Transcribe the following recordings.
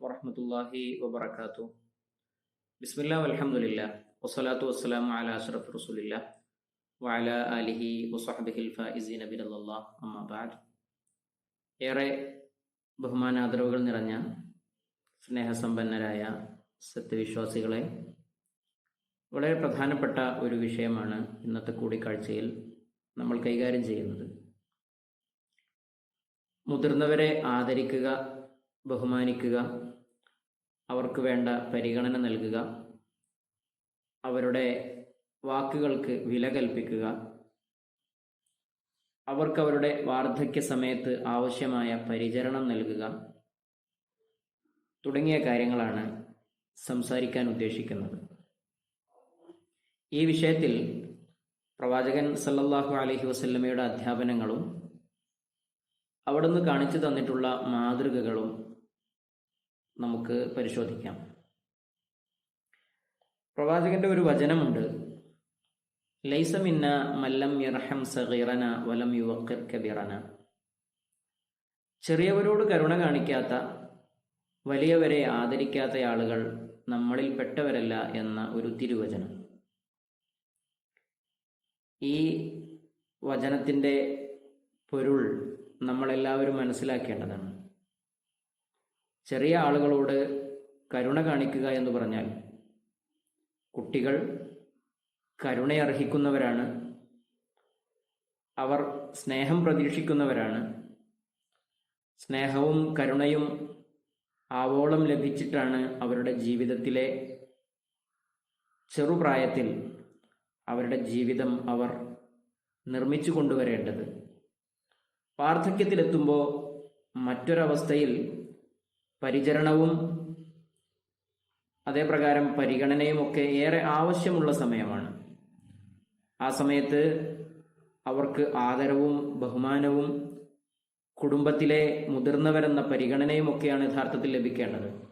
വറഹമത്തല്ലാഹി വബർക്കാത്തു ബിസ്മില്ലാ അലഹമുല്ല വസ്സലാത്തു വസ്സലാമു അല അഷ്റഫ് റസൂലില്ല വഅല അലിഹി വസ്ഹബിഹിൽ ഫൈസീൻ നബിയല്ലാഹ് അമ്മാ ബാദ് ഏറെ ബഹുമാനാദരവുകൾ നിറഞ്ഞ സ്നേഹസമ്പന്നരായ സത്യവിശ്വാസികളെ വളരെ പ്രധാനപ്പെട്ട ഒരു വിഷയമാണ് ഇന്നത്തെ കൂടിക്കാഴ്ചയിൽ നമ്മൾ കൈകാര്യം ചെയ്യുന്നത്. മുതിർന്നവരെ ആദരിക്കുക ബഹുമാനിക്കുക. അവർക്ക് വേണ്ട പരിഗണന നൽകുക. അവരുടെ വാക്കുകൾക്ക് വില കൽപ്പിക്കുക. അവർക്ക് അവരുടെ വാർദ്ധക്യ സമയത്ത് ആവശ്യമായ പരിചരണം നൽകുക. തുടങ്ങിയ കാര്യങ്ങളാണ് സംസാരിക്കാൻ ഉദ്ദേശിക്കുന്നത്. ഈ വിഷയത്തിൽ പ്രവാചകൻ സല്ലല്ലാഹു അലഹി വസല്ലമയുടെ അധ്യാപനങ്ങളും അവിടുന്ന് കാണിച്ചു തന്നിട്ടുള്ള മാതൃകകളും നമുക്ക് പരിശോധിക്കാം. പ്രവാചകന്റെ ഒരു വചനമുണ്ട്. ലൈസമിന്ന മല്ലം യർഹം സഗീറന വലം യുവക്കിർ കബീറന. ചെറിയവരോട് കരുണ കാണിക്കാത്ത വലിയവരെ ആദരിക്കാത്ത ആളുകൾ നമ്മളിൽ പെട്ടവരല്ല എന്ന ഒരു തിരുവചനം. ഈ വചനത്തിന്റെ പൊരുൾ നമ്മളെല്ലാവരും മനസ്സിലാക്കേണ്ടതാണ്. ചെറിയ ആളുകളോട് കരുണ കാണിക്കുക എന്ന് പറഞ്ഞാൽ കുട്ടികൾ കരുണയർഹിക്കുന്നവരാണ് അവർ സ്നേഹം പ്രതീക്ഷിക്കുന്നവരാണ്. സ്നേഹവും കരുണയും ആവോളം ലഭിച്ചിട്ടാണ് അവരുടെ ജീവിതത്തിലെ ചെറുപ്രായത്തിൽ അവരുടെ ജീവിതം അവർ നിർമ്മിച്ചു കൊണ്ടുവരേണ്ടത്. വാർദ്ധക്യത്തിലെത്തുമ്പോൾ മറ്റൊരവസ്ഥയിൽ പരിചരണവും അതേപ്രകാരം പരിഗണനയുമൊക്കെ ഏറെ ആവശ്യമുള്ള സമയമാണ്. ആ സമയത്ത് അവർക്ക് ആദരവും ബഹുമാനവും കുടുംബത്തിലെ മുതിർന്നവരെന്ന പരിഗണനയുമൊക്കെയാണ് യഥാർത്ഥത്തിൽ ലഭിക്കേണ്ടത്.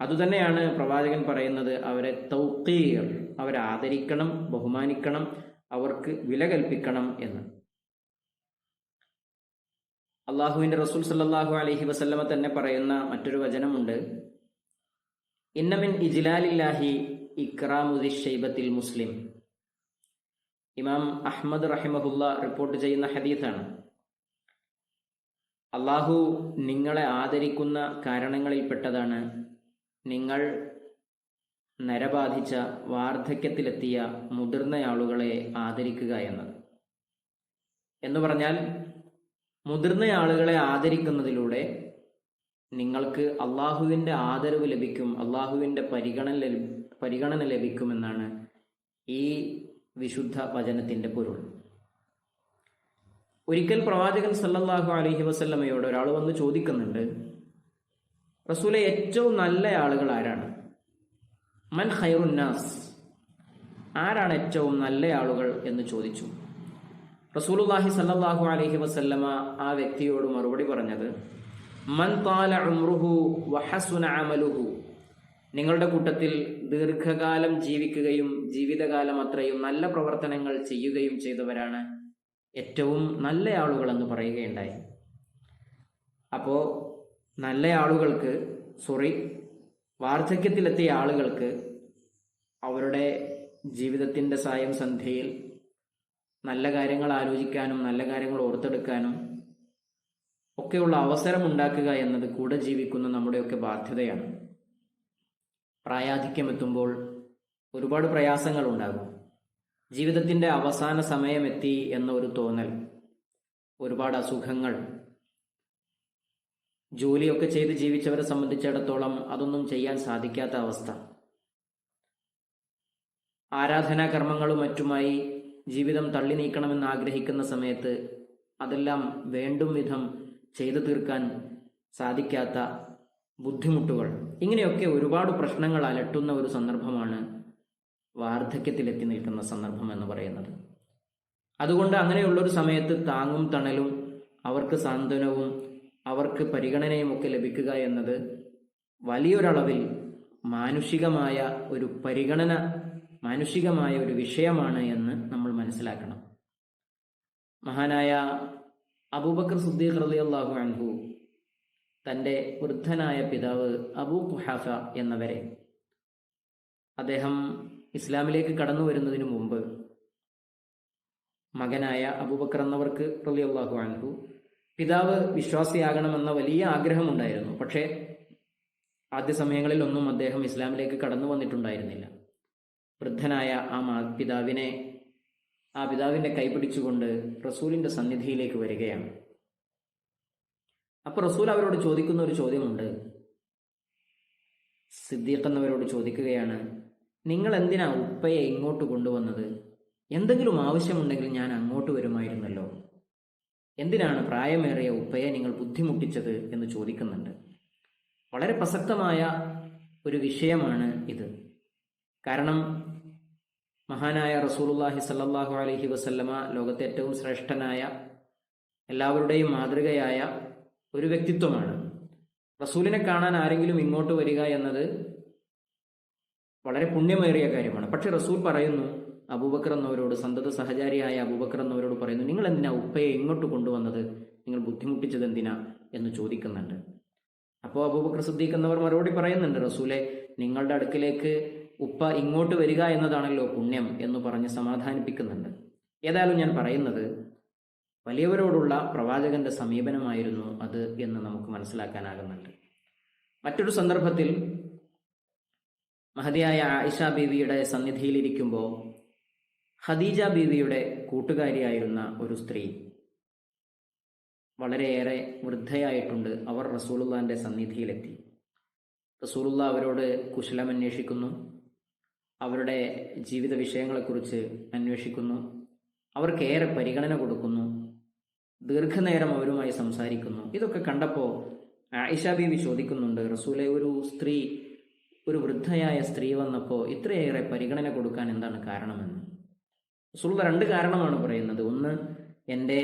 അതുതന്നെയാണ് പ്രവാചകൻ പറയുന്നത് അവരെ തൗക്കീർ അവരെ ആദരിക്കണം ബഹുമാനിക്കണം അവർക്ക് വില കൽപ്പിക്കണം എന്ന്. അള്ളാഹുവിന്റെ റസൂൽ സല്ലാഹു അലഹി വസല്ലമ തന്നെ പറയുന്ന മറ്റൊരു വചനമുണ്ട്. ഇന്നമിൻ ഇജ്ലാലില്ലാഹി ഇക്രാമുദി ഷൈബത്തിൽ മുസ്ലിം. ഇമാം അഹമ്മദ് റഹിമഹുല്ല റിപ്പോർട്ട് ചെയ്യുന്ന ഹദീസാണ് അള്ളാഹു നിങ്ങളെ ആദരിക്കുന്ന കാരണങ്ങളിൽ പെട്ടതാണ് നിങ്ങൾ നരബാധിച്ച വാർദ്ധക്യത്തിലെത്തിയ മുതിർന്നയാളുകളെ ആദരിക്കുക എന്നത്. എന്ന് പറഞ്ഞാൽ മുതിർന്ന ആളുകളെ ആദരിക്കുന്നതിലൂടെ നിങ്ങൾക്ക് അള്ളാഹുവിന്റെ ആദരവ് ലഭിക്കും അള്ളാഹുവിന്റെ പരിഗണന പരിഗണന ലഭിക്കുമെന്നാണ് ഈ വിശുദ്ധ വചനത്തിന്റെ പൊരുൾ. ഒരിക്കൽ പ്രവാചകൻ സല്ലല്ലാഹു അലഹി വസല്ലമയോട് ഒരാൾ വന്ന് ചോദിക്കുന്നുണ്ട് റസൂലെ ഏറ്റവും നല്ല ആളുകൾ ആരാണ്? മൻ ഖൈറുന്നാസ് ആരാണ് ഏറ്റവും നല്ല ആളുകൾ? എന്ന് ചോദിച്ചു. റസൂലുല്ലാഹി സല്ലല്ലാഹു അലൈഹി വസല്ലമ ആ വ്യക്തിയോട് മറുപടി പറഞ്ഞത് മൻ താല ഉംറുഹു വഹസുന അമലുഹു. നിങ്ങളുടെ കൂട്ടത്തിൽ ദീർഘകാലം ജീവിക്കുകയും ജീവിതകാലം അത്രയും നല്ല പ്രവർത്തനങ്ങൾ ചെയ്യുകയും ചെയ്തവരാണ് ഏറ്റവും നല്ല ആളുകൾ എന്ന് പറയുകയുണ്ടായി. അപ്പോൾ നല്ല ആളുകൾക്ക് സോറി വാർദ്ധക്യത്തിലെത്തിയ ആളുകൾക്ക് അവരുടെ ജീവിതത്തിന്റെ സായം സന്ധ്യയിൽ നല്ല കാര്യങ്ങൾ ആലോചിക്കാനും നല്ല കാര്യങ്ങൾ ഓർത്തെടുക്കാനും ഒക്കെയുള്ള അവസരം ഉണ്ടാക്കുക എന്നത് കൂടെ ജീവിക്കുന്ന നമ്മുടെയൊക്കെ ബാധ്യതയാണ്. പ്രായാധിക്യം എത്തുമ്പോൾ ഒരുപാട് പ്രയാസങ്ങൾ ഉണ്ടാകും ജീവിതത്തിന്റെ അവസാന സമയമെത്തി എന്ന ഒരു തോന്നൽ ഒരുപാട് അസുഖങ്ങൾ ജോലിയൊക്കെ ചെയ്ത് ജീവിച്ചവരെ സംബന്ധിച്ചിടത്തോളം അതൊന്നും ചെയ്യാൻ സാധിക്കാത്ത അവസ്ഥ. ആരാധനാ കർമ്മങ്ങളും മറ്റുമായി ജീവിതം തള്ളി നീക്കണമെന്ന് ആഗ്രഹിക്കുന്ന സമയത്ത് അതെല്ലാം വേണ്ടും വിധം ചെയ്തു തീർക്കാൻ സാധിക്കാത്ത ബുദ്ധിമുട്ടുകൾ. ഇങ്ങനെയൊക്കെ ഒരുപാട് പ്രശ്നങ്ങൾ അലട്ടുന്ന ഒരു സന്ദർഭമാണ് വാർദ്ധക്യത്തിലെത്തി നിൽക്കുന്ന സന്ദർഭം എന്ന് പറയുന്നത്. അതുകൊണ്ട് അങ്ങനെയുള്ളൊരു സമയത്ത് താങ്ങും തണലും അവർക്ക് സാന്ത്വനവും അവർക്ക് പരിഗണനയും ഒക്കെ ലഭിക്കുക എന്നത് വലിയൊരളവിൽ മാനുഷികമായ ഒരു പരിഗണന മാനുഷികമായ ഒരു വിഷയമാണ് എന്ന് നമ്മൾ മനസ്സിലാക്കണം. മഹാനായ അബൂബക്കർ സുദ്ദീഖ് റളിയല്ലാഹു അൻഹു തന്റെ വൃദ്ധനായ പിതാവ് അബൂ കുഹാഫ എന്നവരെ അദ്ദേഹം ഇസ്ലാമിലേക്ക് കടന്നു വരുന്നതിന് മുമ്പ് മകനായ അബൂബക്കർ എന്നവർക്ക് റളിയല്ലാഹു അൻഹു പിതാവ് വിശ്വാസിയാകണമെന്ന വലിയ ആഗ്രഹമുണ്ടായിരുന്നു. പക്ഷേ ആദ്യ സമയങ്ങളിൽ ഒന്നും അദ്ദേഹം ഇസ്ലാമിലേക്ക് കടന്നു വന്നിട്ടുണ്ടായിരുന്നില്ല. വൃദ്ധനായ ആ പിതാവിനെ ആ പിതാവിന്റെ കൈപിടിച്ചുകൊണ്ട് റസൂലിന്റെ സന്നിധിയിലേക്ക് വരികയാണ്. അപ്പോൾ റസൂൽ അവരോട് ചോദിക്കുന്ന ഒരു ചോദ്യമുണ്ട്. സിദ്ദീഖ് എന്നവരോട് ചോദിക്കുകയാണ് നിങ്ങൾ എന്തിനാ ഉപ്പയെ ഇങ്ങോട്ട് കൊണ്ടുവന്നത്? എന്തെങ്കിലും ആവശ്യമുണ്ടെങ്കിൽ ഞാൻ അങ്ങോട്ട് വരുമായിരുന്നല്ലോ. എന്തിനാണ് പ്രായമേറിയ ഉപ്പയെ നിങ്ങൾ ബുദ്ധിമുട്ടിച്ചത്? എന്ന് ചോദിക്കുന്നുണ്ട്. വളരെ പ്രസക്തമായ ഒരു വിഷയമാണ് ഇത്. കാരണം മഹാനായ റസൂലുള്ളാഹി സല്ലാഹു അലഹി വസല്ലമ ലോകത്തെ ഏറ്റവും ശ്രേഷ്ഠനായ എല്ലാവരുടെയും മാതൃകയായ ഒരു വ്യക്തിത്വമാണ്. റസൂലിനെ കാണാൻ ആരെങ്കിലും ഇങ്ങോട്ട് വരിക എന്നത് വളരെ പുണ്യമേറിയ കാര്യമാണ്. പക്ഷെ റസൂൽ പറയുന്നു അബൂബക്കർ എന്നവരോട് സന്തത സഹചാരിയായ അബൂബക്കർ എന്നവരോട് പറയുന്നു നിങ്ങൾ എന്തിനാ ഉപ്പയെ ഇങ്ങോട്ട് കൊണ്ടുവന്നത്? നിങ്ങൾ ബുദ്ധിമുട്ടിച്ചത് എന്തിനാ? എന്ന് ചോദിക്കുന്നുണ്ട്. അപ്പോൾ അബൂബക്കർ സിദ്ദീഖ് എന്നവർ മറുപടി പറയുന്നുണ്ട് റസൂലെ നിങ്ങളുടെ അടുക്കിലേക്ക് ഉപ്പ ഇങ്ങോട്ട് വരിക എന്നതാണല്ലോ പുണ്യം എന്ന് പറഞ്ഞ് സമാധാനിപ്പിക്കുന്നുണ്ട്. ഏതായാലും ഞാൻ പറയുന്നത് വലിയവരോടുള്ള പ്രവാചകന്റെ സമീപനമായിരുന്നു അത് എന്ന് നമുക്ക് മനസ്സിലാക്കാനാകുന്നുണ്ട്. മറ്റൊരു സന്ദർഭത്തിൽ മഹതിയായ ആയിഷ ബീവിയുടെ സന്നിധിയിലിരിക്കുമ്പോൾ ഖദീജ ബീവിയുടെ കൂട്ടുകാരിയായിരുന്ന ഒരു സ്ത്രീ വളരെയേറെ വൃദ്ധയായിട്ടുണ്ട്. അവർ റസൂലുള്ളാന്റെ സന്നിധിയിലെത്തി. റസൂലുള്ള അവരോട് കുശലം അന്വേഷിക്കുന്നു അവരുടെ ജീവിത വിഷയങ്ങളെക്കുറിച്ച് അന്വേഷിക്കുന്നു. അവർക്കേറെ പരിഗണന കൊടുക്കുന്നു. ദീർഘനേരം അവരുമായി സംസാരിക്കുന്നു. ഇതൊക്കെ കണ്ടപ്പോൾ ആയിഷ ബീവി ചോദിക്കുന്നുണ്ട് റസൂലെ ഒരു സ്ത്രീ ഒരു വൃദ്ധയായ സ്ത്രീ വന്നപ്പോൾ ഇത്രയേറെ പരിഗണന കൊടുക്കാൻ എന്താണ് കാരണമെന്ന്? റസൂള്ള രണ്ട് കാരണമാണ് പറയുന്നത്. ഒന്ന് എന്റെ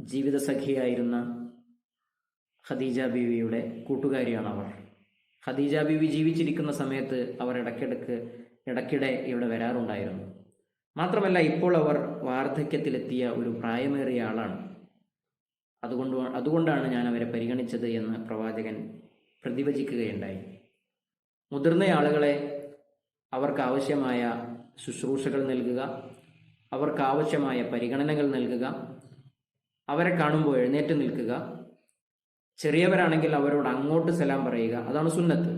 ജീവിതസഖിയായിരുന്ന ഖദീജ ബീവിയുടെ കൂട്ടുകാരിയാണ് അവർ. ഖദീജ ബീവി ജീവിച്ചിരിക്കുന്ന സമയത്ത് അവർ ഇടയ്ക്കിടക്ക് ഇടയ്ക്കിടെ ഇവിടെ വരാറുണ്ടായിരുന്നു. മാത്രമല്ല ഇപ്പോൾ അവർ വാർദ്ധക്യത്തിലെത്തിയ ഒരു പ്രായമേറിയ ആളാണ്. അതുകൊണ്ട് അതുകൊണ്ടാണ് ഞാൻ അവരെ പരിഗണിച്ചത് എന്ന് പ്രവാചകൻ പ്രതിവചിക്കുകയുണ്ടായി. മുതിർന്ന ആളുകളെ അവർക്ക് ആവശ്യമായ ശുശ്രൂഷകൾ നൽകുക അവർക്ക് ആവശ്യമായ പരിഗണനകൾ നൽകുക അവരെ കാണുമ്പോൾ എഴുന്നേറ്റ് നിൽക്കുക ചെറിയവരാണെങ്കിൽ അവരോട് അങ്ങോട്ട് സലാം പറയുക. അതാണ് സുന്നത്ത്.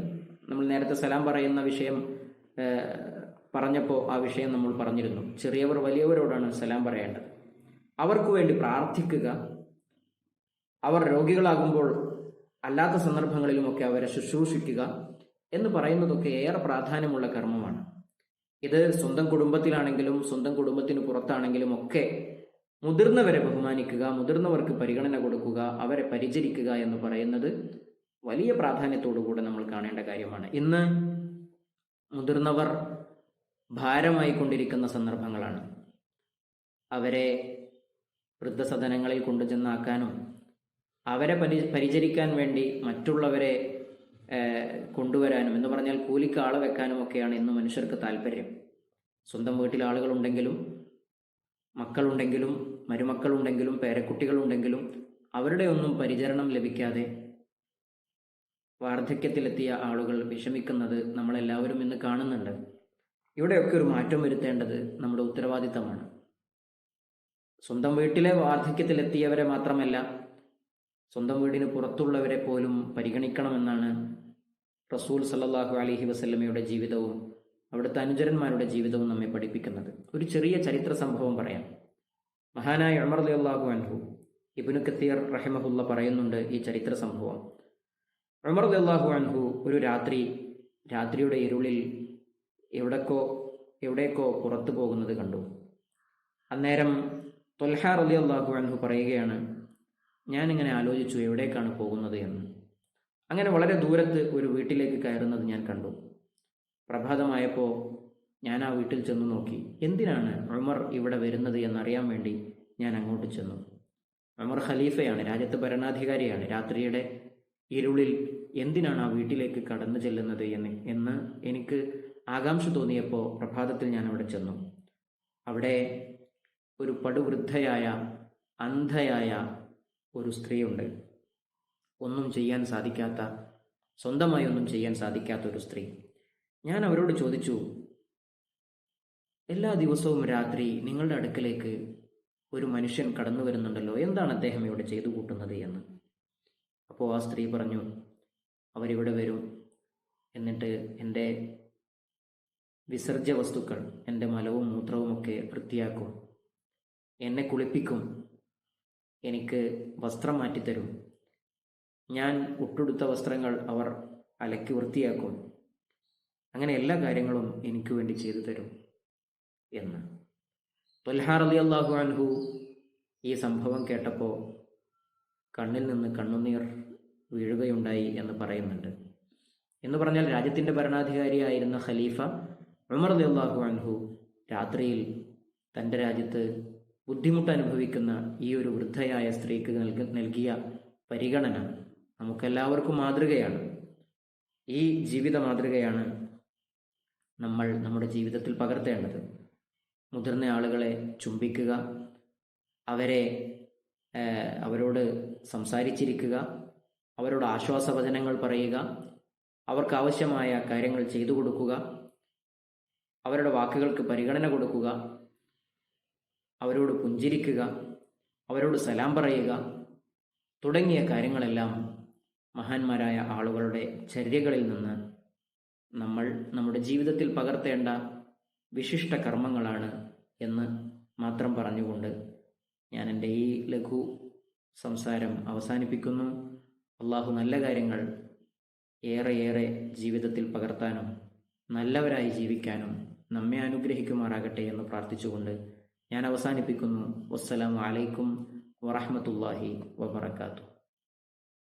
നമ്മൾ നേരത്തെ സലാം പറയുന്ന വിഷയം പറഞ്ഞപ്പോൾ ആ വിഷയം നമ്മൾ പറഞ്ഞിരുന്നു. ചെറിയവർ വലിയവരോടാണ് സലാം പറയേണ്ടത്. അവർക്ക് വേണ്ടി പ്രാർത്ഥിക്കുക. അവർ രോഗികളാകുമ്പോൾ അല്ലാത്ത സന്ദർഭങ്ങളിലുമൊക്കെ അവരെ ശുശ്രൂഷിക്കുക എന്ന് പറയുന്നതൊക്കെ ഏറെ പ്രാധാന്യമുള്ള കർമ്മമാണ്. ഇത് സ്വന്തം കുടുംബത്തിലാണെങ്കിലും സ്വന്തം കുടുംബത്തിന് പുറത്താണെങ്കിലും ഒക്കെ മുതിർന്നവരെ ബഹുമാനിക്കുക മുതിർന്നവർക്ക് പരിഗണന കൊടുക്കുക അവരെ പരിചരിക്കുക എന്ന് പറയുന്നത് വലിയ പ്രാധാന്യത്തോടു കൂടെ നമ്മൾ കാണേണ്ട കാര്യമാണ്. ഇന്ന് മുതിർന്നവർ ഭാരമായി കൊണ്ടിരിക്കുന്ന സന്ദർഭങ്ങളാണ്. അവരെ വൃദ്ധസദനങ്ങളിൽ കൊണ്ടുചെന്നാക്കാനും അവരെ പരി പരിചരിക്കാൻ വേണ്ടി മറ്റുള്ളവരെ കൊണ്ടുവരാനും എന്ന് പറഞ്ഞാൽ കൂലിക്ക് ആളെ വെക്കാനും ഒക്കെയാണ് ഇന്ന് മനുഷ്യർക്ക് താല്പര്യം. സ്വന്തം വീട്ടിൽ ആളുകളുണ്ടെങ്കിലും മക്കളുണ്ടെങ്കിലും മരുമക്കളുണ്ടെങ്കിലും പേരക്കുട്ടികളുണ്ടെങ്കിലും അവരുടെ ഒന്നും പരിചരണം ലഭിക്കാതെ വാർദ്ധക്യത്തിലെത്തിയ ആളുകൾ വിഷമിക്കുന്നത് നമ്മളെല്ലാവരും ഇന്ന് കാണുന്നുണ്ട്. ഇവിടെയൊക്കെ ഒരു മാറ്റം വരുത്തേണ്ടത് നമ്മുടെ ഉത്തരവാദിത്തമാണ്. സ്വന്തം വീട്ടിലെ വാർദ്ധക്യത്തിലെത്തിയവരെ മാത്രമല്ല സ്വന്തം വീടിന് പുറത്തുള്ളവരെ പോലും പരിഗണിക്കണമെന്നാണ് റസൂൽ സല്ലാഹു അലഹി വസല്ലമയുടെ ജീവിതവും അവിടുത്തെ അനുചരന്മാരുടെ ജീവിതവും നമ്മെ പഠിപ്പിക്കുന്നത്. ഒരു ചെറിയ ചരിത്ര സംഭവം പറയാം. മഹാനായ ഉമർ അള്ളാഹു അൻഹു ഇബിനു കത്തീർ റഹിമഹുല്ല പറയുന്നുണ്ട് ഈ ചരിത്ര സംഭവം. ഉമർ അള്ളാഹു അൻഹു ഒരു രാത്രി രാത്രിയുടെ ഇരുളിൽ എവിടെക്കോ എവിടേക്കോ പുറത്തു പോകുന്നത് കണ്ടു. അന്നേരം തൊൽഹാർ അലി അള്ളാഹു അൻഹു പറയുകയാണ് ഞാനിങ്ങനെ ആലോചിച്ചു എവിടേക്കാണ് പോകുന്നത് എന്ന്. അങ്ങനെ വളരെ ദൂരത്ത് ഒരു വീട്ടിലേക്ക് കയറുന്നത് ഞാൻ കണ്ടു. പ്രഭാതമായപ്പോൾ ഞാൻ ആ വീട്ടിൽ ചെന്ന് നോക്കി. എന്തിനാണ് ഉമർ ഇവിടെ വരുന്നത് എന്നറിയാൻ വേണ്ടി ഞാൻ അങ്ങോട്ട് ചെന്നു. ഉമർ ഖലീഫയാണ് രാജ്യത്ത് ഭരണാധികാരിയാണ്. രാത്രിയുടെ ഇരുളിൽ എന്തിനാണ് ആ വീട്ടിലേക്ക് കടന്നു ചെല്ലുന്നത് എന്ന് എന്ന് എനിക്ക് ആകാംക്ഷ തോന്നിയപ്പോൾ പ്രഭാതത്തിൽ ഞാൻ അവിടെ ചെന്നു. അവിടെ ഒരു പടുവൃദ്ധയായ അന്ധയായ ഒരു സ്ത്രീയുണ്ട്. ഒന്നും ചെയ്യാൻ സാധിക്കാത്ത സ്വന്തമായി ഒന്നും ചെയ്യാൻ സാധിക്കാത്ത ഒരു സ്ത്രീ. ഞാൻ അവരോട് ചോദിച്ചു എല്ലാ ദിവസവും രാത്രി നിങ്ങളുടെ അടുക്കലേക്ക് ഒരു മനുഷ്യൻ കടന്നു വരുന്നുണ്ടല്ലോ. എന്താണ് അദ്ദേഹം ഇവിടെ ചെയ്തു കൂട്ടുന്നത് എന്ന്? അപ്പോൾ ആ സ്ത്രീ പറഞ്ഞു അവരിവിടെ വരും. എന്നിട്ട് എന്റെ വിസർജ്യ വസ്തുക്കൾ എന്റെ മലവും മൂത്രവും ഒക്കെ വൃത്തിയാക്കും. എന്നെ കുളിപ്പിക്കും. എനിക്ക് വസ്ത്രം മാറ്റിത്തരും. ഞാൻ ഒട്ടെടുത്ത വസ്ത്രങ്ങൾ അവർ അലക്കി വൃത്തിയാക്കും. അങ്ങനെ എല്ലാ കാര്യങ്ങളും എനിക്ക് വേണ്ടി ചെയ്തു തരും. എന്ന്. തൊൽഹാർ അലി അള്ളാഹു അൻഹു ഈ സംഭവം കേട്ടപ്പോൾ കണ്ണിൽ നിന്ന് കണ്ണുനീർ വീഴുകയുണ്ടായി എന്ന് പറയുന്നുണ്ട്. എന്ന് പറഞ്ഞാൽ രാജ്യത്തിന്റെ ഭരണാധികാരിയായിരുന്ന ഖലീഫ ഉമർ അലി അള്ളാഹു അൻഹു രാത്രിയിൽ തന്റെ രാജ്യത്ത് ബുദ്ധിമുട്ട് അനുഭവിക്കുന്ന ഈ ഒരു വൃദ്ധയായ സ്ത്രീക്ക് നൽക നൽകിയ പരിഗണന നമുക്കെല്ലാവർക്കും മാതൃകയാണ്. ഈ ജീവിത മാതൃകയാണ് നമ്മൾ നമ്മുടെ ജീവിതത്തിൽ പകർത്തേണ്ടത്. മുതിർന്ന ആളുകളെ ചുംബിക്കുക അവരെ അവരോട് സംസാരിച്ചിരിക്കുക അവരോട് ആശ്വാസവചനങ്ങൾ പറയുക അവർക്ക് ആവശ്യമായ കാര്യങ്ങൾ ചെയ്തു കൊടുക്കുക അവരുടെ വാക്കുകൾക്ക് പരിഗണന കൊടുക്കുക അവരോട് പുഞ്ചിരിക്കുക അവരോട് സലാം പറയുക തുടങ്ങിയ കാര്യങ്ങളെല്ലാം മഹാന്മാരായ ആളുകളുടെ ചര്യകളിൽ നിന്ന് നമ്മൾ നമ്മുടെ ജീവിതത്തിൽ പകർത്തേണ്ട വിശിഷ്ട കർമ്മങ്ങളാണ് എന്ന് മാത്രം പറഞ്ഞുകൊണ്ട് ഞാൻ എന്റെ ഈ ലഘു സംസാരം അവസാനിപ്പിക്കുന്നു. അള്ളാഹു നല്ല കാര്യങ്ങൾ ഏറെയേറെ ജീവിതത്തിൽ പകർത്താനും നല്ലവരായി ജീവിക്കാനും നമ്മെ അനുഗ്രഹിക്കുമാറാകട്ടെ എന്ന് പ്രാർത്ഥിച്ചുകൊണ്ട് ഞാൻ അവസാനിപ്പിക്കുന്നു. വസ്സലാം അലൈക്കും വറഹമത്തല്ലാഹി വബർക്കാത്തു